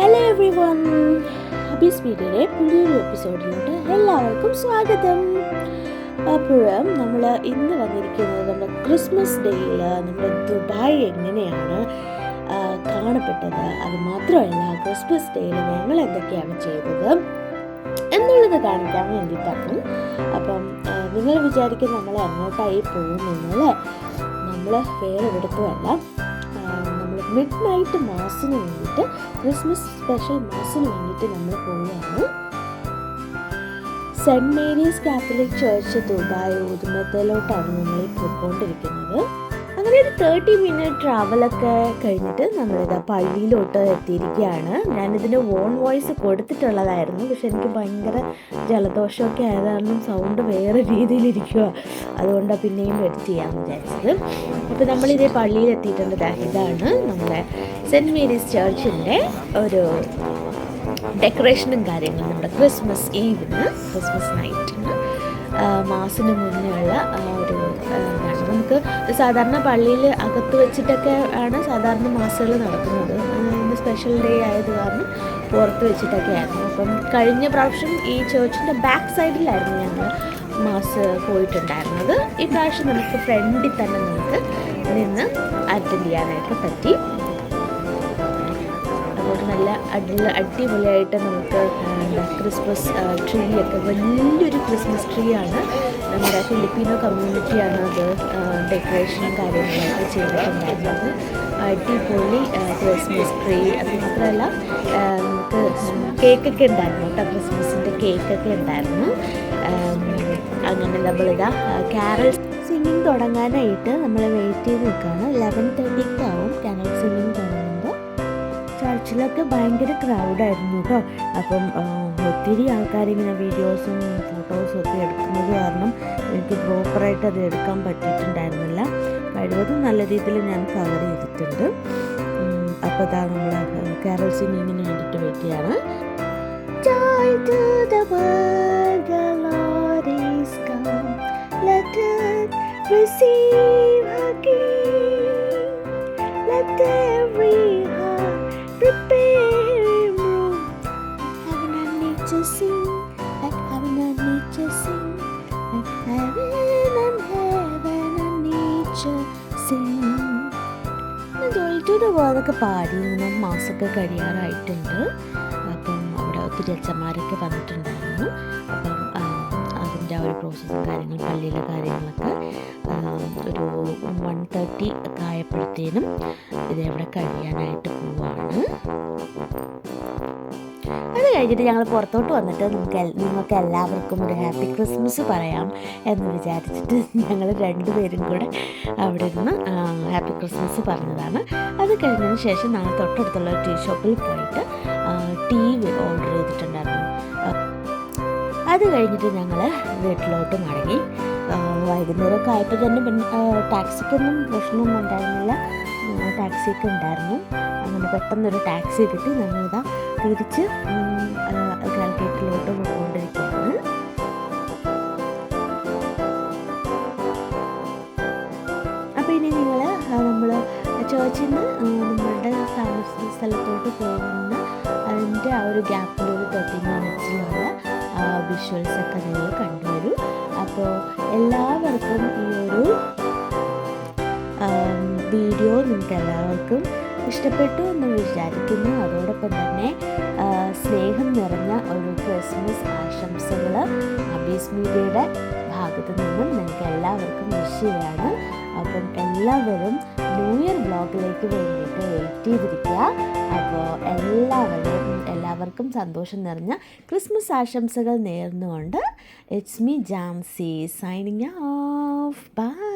Hello everyone Habees സ്പീഡിലെ പുതിയൊരു എപ്പിസോഡിലോട്ട് എല്ലാവർക്കും സ്വാഗതം. അപ്പോഴും നമ്മൾ ഇന്ന് വന്നിരിക്കുന്നത് നമ്മുടെ ക്രിസ്മസ് ഡേയിൽ നമ്മുടെ ദുബായ് എങ്ങനെയാണ് കാണപ്പെട്ടത്. അത് മാത്രമല്ല ക്രിസ്മസ് ഡേയിൽ ഞങ്ങൾ എന്തൊക്കെയാണ് ചെയ്തത് എന്നുള്ളത് കാണിക്കാൻ വേണ്ടിയിട്ടാണ്. അപ്പം നിങ്ങൾ വിചാരിക്കും നമ്മൾ എങ്ങോട്ടായി പോകുന്നല്ലേ നമ്മൾ വേറെ എടുത്തുമല്ല മിഡ് നൈറ്റ് മാസിന് വേണ്ടിയിട്ട് ക്രിസ്മസ് സ്പെഷ്യൽ മാസിന് വേണ്ടിയിട്ട് നമ്മൾ പോവുകയാണ്. Saint Mary's Catholic Church Dubai ഊതുമത്തലോട്ടാണ് നമ്മൾ പോയിക്കൊണ്ടിരിക്കുന്നത്. ഒരു തേർട്ടി മിനിറ്റ് ട്രാവലൊക്കെ കഴിഞ്ഞിട്ട് നമ്മളിതാ പള്ളിയിലോട്ട് എത്തിയിരിക്കുകയാണ്. ഞാനിതിന്റെ വോൺ വോയിസ് കൊടുത്തിട്ടുള്ളതായിരുന്നു. പക്ഷെ എനിക്ക് ഭയങ്കര ജലദോഷമൊക്കെ ആയത് കാരണം സൗണ്ട് വേറെ രീതിയിലിരിക്കുക അതുകൊണ്ടാണ് പിന്നെയും എഡിറ്റ് ചെയ്യാമെന്ന് വിചാരിച്ചത്. അപ്പോൾ നമ്മളിതേ പള്ളിയിൽ എത്തിയിട്ടുണ്ട് ഇതാണ് നമ്മുടെ സെന്റ് മേരീസ് ചർച്ചിന്റെ ഒരു ഡെക്കറേഷനും കാര്യങ്ങളും നമ്മുടെ ക്രിസ്മസ് ഈവിന് ക്രിസ്മസ് നൈറ്റിന് മാസിന് മുന്നേ ഉള്ള ഒരു നമുക്ക് സാധാരണ പള്ളിയിൽ അകത്ത് വെച്ചിട്ടൊക്കെ ആണ് സാധാരണ മാസുകൾ നടക്കുന്നത്. സ്പെഷ്യൽ ഡേ ആയത് കാരണം പുറത്ത് വെച്ചിട്ടൊക്കെ ആയിരുന്നു അപ്പം കഴിഞ്ഞ പ്രാവശ്യം ഈ ചേർച്ചിന്റെ ബാക്ക് സൈഡിലായിരുന്നു ഞങ്ങൾ മാസ് പോയിട്ടുണ്ടായിരുന്നത്. ഈ പ്രാവശ്യം നമുക്ക് ഫ്രണ്ടിൽ തന്നെ നമുക്ക് നിന്ന് അറ്റൻഡ് ചെയ്യാനായിട്ട് പറ്റി. അതുകൊണ്ട് നല്ല അടി അടിപൊളിയായിട്ട് നമുക്ക് ക്രിസ്മസ് ട്രീ ഒക്കെ വലിയൊരു ക്രിസ്മസ് ട്രീ ആണ്. നമ്മുടെ ഫിലിപ്പീനോ കമ്മ്യൂണിറ്റിയാണ് അത് ഡെക്കറേഷനും കാര്യങ്ങളൊക്കെ ചെയ്തിട്ടുണ്ടായിരുന്നത്. അടിപൊളി ക്രിസ്മസ് ട്രീ അത് മാത്രമല്ല നമുക്ക് കേക്കൊക്കെ ഉണ്ടായിരുന്നു കേട്ടോ. ക്രിസ്മസിന്റെ കേക്കൊക്കെ ഉണ്ടായിരുന്നു. അങ്ങനെ നമ്മളിതാ കാരൽ സിംഗിങ് തുടങ്ങാനായിട്ട് നമ്മൾ വെയിറ്റ് ചെയ്ത് നിൽക്കുകയാണ്. ലെവൻ തേർട്ടിക്ക് ആവും കാരൽ സിംഗിങ് തുടങ്ങുമ്പോൾ ചർച്ചിലൊക്കെ ഭയങ്കര ക്രൗഡായിരുന്നു കേട്ടോ. അപ്പം ഒത്തിരി ആൾക്കാരിങ്ങനെ വീഡിയോസും ഫോട്ടോസും ഒക്കെ എടുക്കുന്നത് കാരണം എനിക്ക് പ്രോപ്പറായിട്ട് അത് എടുക്കാൻ പറ്റിയിട്ടുണ്ടായിരുന്നില്ല. കഴിവതും നല്ല രീതിയിൽ ഞാൻ കവർ ചെയ്തിട്ടുണ്ട്. അപ്പോൾ ഇതാ നമ്മൾ കേരൾ സിംഗിങ്ങിന് വേണ്ടിയിട്ട് wait to the receive a King. To the വേർഡൊക്കെ പാടി ഇങ്ങനെ മാസമൊക്കെ കഴിയാറായിട്ടുണ്ട്. അപ്പം അവിടെ ഒത്തിരി അച്ഛന്മാരൊക്കെ വന്നിട്ടുണ്ടായിരുന്നു. അപ്പം അതിന്റെ ആ ഒരു പ്രോസസ്സും കാര്യങ്ങളും പള്ളിയിലെ കാര്യങ്ങളൊക്കെ ഒരു വൺ തേർട്ടി ഒക്കെ ആയപ്പോഴത്തേനും ഇതെവിടെ കഴിയാനായിട്ട് പോവാണ്. അത് കഴിഞ്ഞിട്ട് ഞങ്ങൾ പുറത്തോട്ട് വന്നിട്ട് നിങ്ങൾക്ക് നിങ്ങൾക്ക് എല്ലാവർക്കും ഒരു ഹാപ്പി ക്രിസ്മസ് പറയാം എന്ന് വിചാരിച്ചിട്ട് ഞങ്ങൾ രണ്ടുപേരും കൂടെ അവിടെ നിന്ന് ഹാപ്പി ക്രിസ്മസ് പറഞ്ഞതാണ്. അത് കഴിഞ്ഞതിന് ശേഷം ഞങ്ങൾ തൊട്ടടുത്തുള്ള ടീ ഷോപ്പിൽ പോയിട്ട് ടീ ഓർഡർ ചെയ്തിട്ടുണ്ടായിരുന്നു. അത് കഴിഞ്ഞിട്ട് ഞങ്ങൾ വീട്ടിലോട്ട് മടങ്ങി. വൈകുന്നേരമൊക്കെ ആയപ്പോൾ തന്നെ പിന്നെ ടാക്സിക്കൊന്നും പ്രശ്നമൊന്നും ഉണ്ടായിരുന്നില്ല. ടാക്സിയൊക്കെ ഉണ്ടായിരുന്നു. അങ്ങനെ പെട്ടെന്നൊരു ടാക്സി കിട്ടി. ഞങ്ങളിതാ തിരിച്ച് കാൽക്കുലേറ്ററിലോട്ട് പോയിക്കൊണ്ടിരിക്കുകയാണ്. അപ്പോൾ ഇനി നിങ്ങൾ നമ്മൾ ചേർച്ചിൽ നിന്ന് നമ്മളുടെ താമസ സ്ഥലത്തോട്ട് പോകുന്ന അതിന്റെ ആ ഒരു ഗ്യാപ്പിൽ ഒരു മിനിറ്റ്സിലുള്ള വിഷ്വൽസ് ഒക്കെ നിങ്ങൾ കണ്ടുവരും. അപ്പോൾ എല്ലാവർക്കും ഈ ഒരു വീഡിയോ നിങ്ങൾക്ക് എല്ലാവർക്കും ഇഷ്ടപ്പെട്ടു എന്ന് വിചാരിക്കുന്നു. അതോടൊപ്പം തന്നെ സ്നേഹം നിറഞ്ഞ ഒരു ക്രിസ്മസ് ആശംസകൾ അബീസ് മീഡിയയുടെ ഭാഗത്തു നിന്നും നിങ്ങൾക്ക് എല്ലാവർക്കും വിഷ് അപ്പം എല്ലാവരും ന്യൂ ഇയർ ബ്ലോഗിലേക്ക് വേണ്ടിയിട്ട് വെയിറ്റ് ചെയ്തിരിക്കുക. അപ്പോൾ എല്ലാവരും എല്ലാവർക്കും സന്തോഷം നിറഞ്ഞ ക്രിസ്മസ് ആശംസകൾ നേർന്നുകൊണ്ട് it's me Jamsy signing off bye